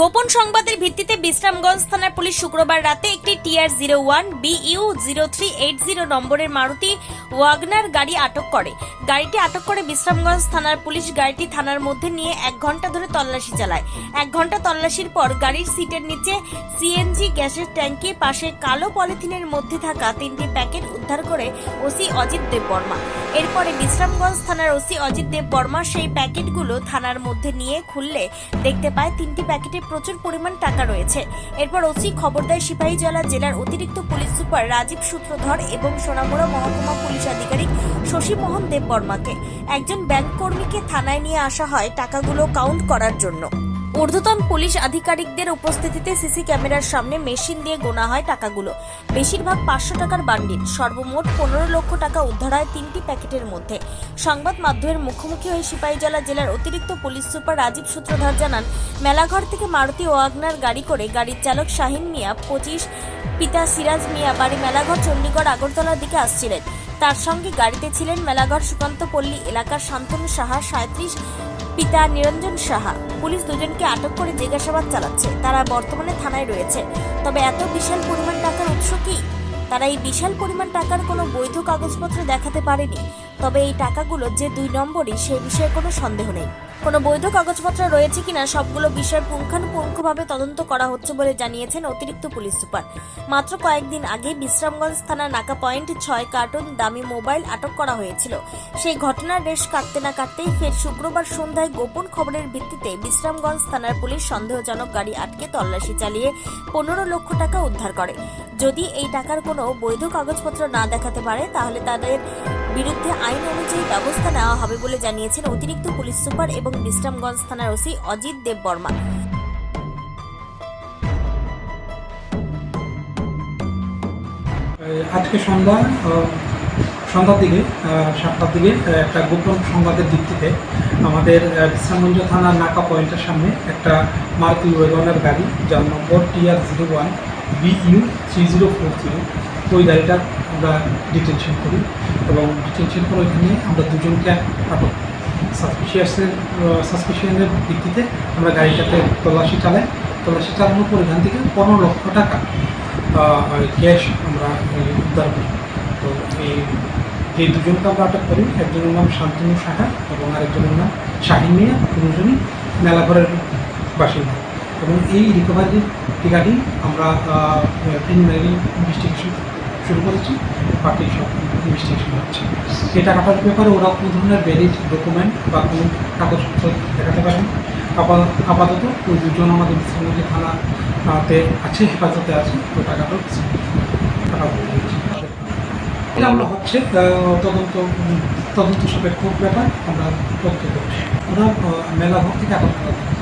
গোপন সংবাদের ভিত্তিতে বিশ্রামগঞ্জ থানার পুলিশ শুক্রবার রাতে একটি TR zero one BU zero three eight zero নম্বরের মারুতি ওয়াগনার গাড়ি আটক করে। গাড়িটি আটক করে বিশ্রামগঞ্জ থানার পুলিশ গাড়িটি থানার মধ্যে নিয়ে এক ঘণ্টা ধরে তল্লাশি চালায়। এক ঘণ্টা তল্লাশির পর গাড়ির সিটের নিচে সিএনজি গ্যাসের ট্যাঙ্কির পাশে কালো পলিথিনের মধ্যে থাকা তিনটি প্যাকেট উদ্ধার করে ওসি অজিত দেব বর্মা। এরপরে বিশ্রামগঞ্জ থানার ওসি অজিত দেব বর্মা সেই প্যাকেটগুলো থানার মধ্যে নিয়ে খুললে দেখতে পায় তিনটি প্যাকেটে প্রচুর পরিমাণ টাকা রয়েছে। এরপর ওসি খবর দেয় সিপাহীজলা জেলার অতিরিক্ত পুলিশ সুপার রাজীব সূত্রধর এবং সোনামুড়া মহকুমা পুলিশ আধিকারিক শশীমোহন দেব বর্মাকে একজন ব্যাংক কর্মীকে থানায় নিয়ে আসা হয় টাকাগুলো কাউন্ট করার জন্য। ঊর্ধ্বতন পুলিশ আধিকারিকদের উপস্থিতিতে সিসি ক্যামেরার সামনে মেশিন দিয়ে গোনা হয় টাকাগুলো। বেশিরভাগ পাঁচশো টাকার বান্ডিল, সর্বমোট পনেরো লক্ষ টাকা উদ্ধার হয় তিনটি প্যাকেটের মধ্যে। সংবাদ মাধ্যমের মুখোমুখি হয়ে সিপাহীজলা জেলার অতিরিক্ত পুলিশ সুপার রাজীব সূত্রধর জানান, মেলাঘর থেকে মারুতি ওয়াগনার গাড়ি করে গাড়ির চালক শাহিন মিয়া, পঁচিশ পিতা সিরাজ মিয়া, বাড়ি মেলাঘর, চণ্ডীগড়, আগরতলার দিকে আসছিলেন। তার সঙ্গে গাড়িতে ছিলেন মেলাঘর সুকান্ত পল্লী এলাকার শান্তনু সাহা, সাঁত্রিশ পিতা নিরঞ্জন সাহা। পুলিশ দুজনকে আটক করে জিজ্ঞাসাবাদ চালাচ্ছে। তারা বর্তমানে থানায় রয়েছে। তবে এত বিশাল পরিমাণ টাকার উৎস কি? তারা এই বিশাল পরিমাণ টাকার কোনো বৈধ কাগজপত্র দেখাতে পারেনি। তবে এই টাকাগুলো যে দুই নম্বরই, সে বিষয়ে কোনো সন্দেহ নেই। কোনো বৈধ কাগজপত্র রয়েছে কিনা সবগুলো বিষয় পুঙ্খানুপুঙ্খভাবে তদন্ত করা হচ্ছে বলে জানিয়েছেন অতিরিক্ত পুলিশ সুপার। মাত্র কয়েকদিন আগে বিশ্রামগঞ্জ থানা নাকা পয়েন্ট ছয় কার্টুন দামি মোবাইল আটক করা হয়েছিল। সেই ঘটনার রেশ কাটতে না কাটতেই ফের শুক্রবার সন্ধ্যায় গোপন খবরের ভিত্তিতে বিশ্রামগঞ্জ থানার পুলিশ সন্দেহজনক গাড়ি আটকে তল্লাশি চালিয়ে পনেরো লক্ষ টাকা উদ্ধার করে। যদি এই টাকার কোনো বৈধ কাগজপত্র না দেখাতে পারে, তাহলে তাদের বিরুদ্ধে আইন অনুযায়ী ব্যবস্থা নেওয়া হবে বলে জানিয়েছেন অতিরিক্ত পুলিশ সুপার এবং বিশ্রামগঞ্জ থানার ওসি অজিত দেব বর্মা। আজকে সন্ধ্যা সন্ধ্যার দিকে সাতটার দিকে একটা গোপন সংবাদের ভিত্তিতে আমাদের বিশ্রামগঞ্জ থানার নাকা পয়েন্টের সামনে একটা মারুতি ওয়েগনের গাড়ি, যার number TR zero one, BU three zero four zero, ওই গাড়িটা আমরা ডিটেনশন করি এবং ডিটেনশন করে ওইখানে আমরা দুজনকে আটক সাসপিশিয়াসের সাসপিশিয়ানের ভিত্তিতে আমরা গাড়িটাতে তল্লাশি চালাই। তল্লাশি চালানোর পর এখান থেকে পনেরো লক্ষ টাকা ক্যাশ আমরা উদ্ধার করি। তো এই যে দুজনকে আমরা আটক করি, একজনের নাম শান্তনু সাহা এবং আরেকজনের নাম শাহিন মিয়া দুজনই মেলাঘরের বাসিন্দা। এবং এই রিকভারি টিকাটি আমরা প্রিলিমিনারি ইনভেস্টিগেশন শুরু করেছি। বাকি সব ইনভেস্টিগেশন হচ্ছে। এই টাকাটার ব্যাপারে ওরা কোনো ধরনের ভ্যালিড ডকুমেন্ট বা কোনো কাগজপত্র দেখাতে পারেন? আপাতত ওই দুজন আমাদের বিশ্রামগঞ্জ থানাতে আছে হেফাজতে আছে ওই টাকাটা টাকা বলে এটা আমরা হচ্ছে তদন্ত তদন্ত সাপেক্ষ ব্যাপার আমরা তথ্য করছি। ওরা আহ, মেলাঘর থেকে করা